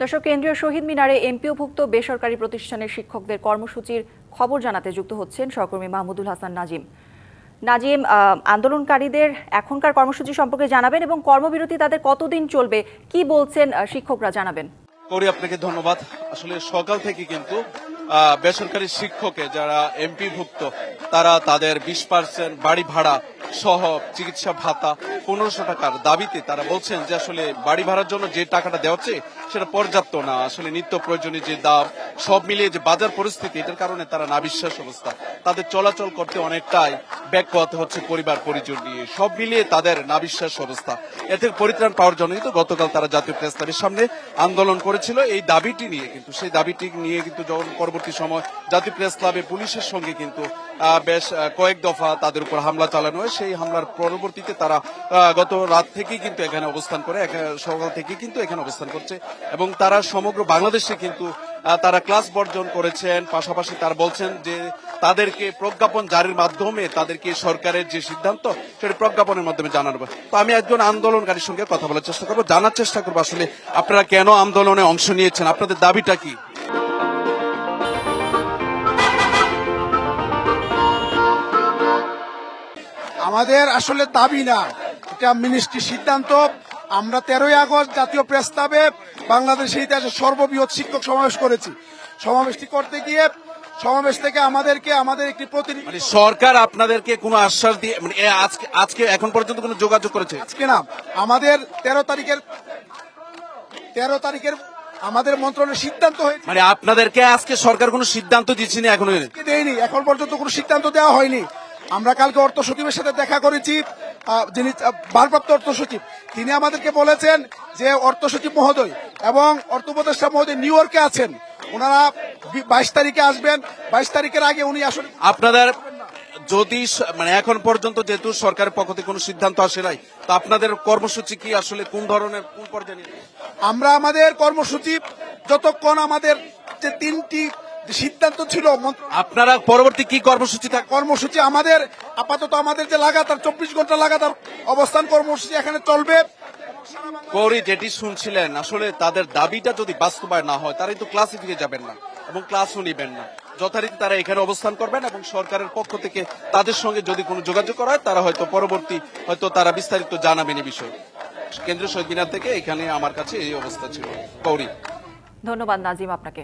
দর্শক কেন্দ্রীয় শহীদ মিনারে এমপিওভুক্ত বেসরকারি প্রতিষ্ঠানের শিক্ষকদের কর্মসূচির খবর জানাতে যুক্ত হচ্ছেন সহকর্মী মাহমুদুল হাসান নাজিম। নাজিম আন্দোলনকারীদের এখনকার কর্মসূচি সম্পর্কে জানাবেন এবং কর্মবিরতি তাদের কতদিন চলবে, কি বলছেন শিক্ষকরা জানাবেন। করি আপনাকে ধন্যবাদ। আসলে সকাল থেকে কিন্তু বেসরকারি শিক্ষকে যারা এমপি ভুক্ত তারা তাদের বিশ পার্সেন্ট বাড়ি ভাড়া সহ চিকিৎসা ভাতা পনেরোশো টাকার দাবিতে তারা বলছেন যে আসলে বাড়ি ভাড়ার জন্য যে টাকাটা দেওয়া হচ্ছে, সেটা পর্যাপ্ত না। আসলে নিত্য প্রয়োজনীয় যে দাম, সব মিলিয়ে যে বাজার পরিস্থিতি, এটার কারণে তারা না বিশ্বাস অবস্থা। তাদের চলাচল করতে অনেকটাই ব্যাক করতে হচ্ছে পরিবার, পরিজন নিয়ে। সব মিলিয়ে তাদের নাবিশ্বাস অবস্থা। এতে পরিত্রাণ পাওয়ার জন্য কিন্তু গতকাল তারা জাতীয় প্রেস ক্লাবের সামনে আন্দোলন করেছিল। এই দাবিটি নিয়ে কিন্তু, সেই দাবিটি নিয়ে কিন্তু যখন পরবর্তী সময় জাতীয় প্রেস ক্লাবে পুলিশের সঙ্গে কিন্তু বেশ কয়েক দফা তাদের উপর হামলা চালানো হয়। সেই হামলার পরবর্তীতে তারা গত রাত থেকেই কিন্তু এখানে অবস্থান করে সকাল থেকে কিন্তু এখানে অবস্থান করছে। এবং তারা সমগ্র বাংলাদেশে কিন্তু তারা ক্লাস বর্জন করেছেন, পাশাপাশি তারা বলছেন যে তাদেরকে প্রজ্ঞাপন জারির মাধ্যমে তাদেরকে সরকারের যে সিদ্ধান্ত, সেটা প্রজ্ঞাপনের মাধ্যমে জানানো তো আমি একজন আন্দোলনকারীর সঙ্গে কথা বলার চেষ্টা করব, জানার চেষ্টা করব আসলে আপনারা কেন আন্দোলনে অংশ নিয়েছেন, আপনাদের দাবিটা কি? আমাদের আসলে দাবি না, এটা মিনিস্ট্রির সিদ্ধান্ত আমরা তেরোই আগস্ট জাতীয় প্রস্তাবে বাংলাদেশের ইতিহাসে সর্ববৃহৎ শিক্ষক সমাবেশ করেছি। সমাবেশটি করতে গিয়ে সমাবেশ থেকে আমাদেরকে আমাদের একটি প্রতিনিধি মানে সরকার আপনাদেরকে কোনো আশ্বাস দিয়ে মানে আজকে আজকে এখন পর্যন্ত কোনো যোগাযোগ করেছে? আজকে না। আমাদের তেরো তারিখের তেরো তারিখের আমাদের মন্ত্রণের সিদ্ধান্ত হয়েছে। মানে আপনাদেরকে আজকে সরকার কোনো সিদ্ধান্ত দিচ্ছে না এখনও দেয়নি। এখন পর্যন্ত কোনো সিদ্ধান্ত দেওয়া হয়নি। আমরা কালকে অর্থ সচিবের সাথে দেখা করেছি। যিনি ভারপ্রাপ্ত অর্থ সচিব তিনি আমাদেরকে বলেছেন যে অর্থ সচিব মহোদয় এবং অর্থ উপদেষ্টা মহোদয় নিউ ইয়র্কে আছেন। ওনারা বাইশ তারিখে আসবেন। বাইশ তারিখের আগে উনি আসলে আপনাদের যদি মানে এখন পর্যন্ত যেহেতু সরকারের পক্ষ থেকে কোনো সিদ্ধান্ত আসে নাই তো আপনাদের কর্মসূচি কি আসলে কোন ধরনের কোন পর্যায়ে আমরা আমাদের কর্মসূচি যতক্ষণ আমাদের যে তিনটি সিদ্ধান্ত ছিল আপনারা পরবর্তী কি কর্মসূচি থাকবে কর্মসূচি আমাদের আপাতত আমাদের যে লাগাতার চব্বিশ ঘণ্টা লাগাতার অবস্থান কর্মসূচি এখানে চলবে। গৌরী যেটি শুনছিলেন আসলে তাদের দাবিটা যদি বাস্তবায়ন না হয় তারা কিন্তু ক্লাসে ফিরে যাবেন না এবং ক্লাসও নিবেন না। যথারীতি তারা এখানে অবস্থান করবেন এবং সরকারের পক্ষ থেকে তাদের সঙ্গে যদি কোনো যোগাযোগ করা হয় তারা হয়তো পরবর্তী হয়তো তারা বিস্তারিত জানাবেন এই বিষয়ে। কেন্দ্রীয় শহীদ মিনার থেকে এখানে আমার কাছে এই অবস্থা ছিল। গৌরী। ধন্যবাদ নাজিম আপনাকে।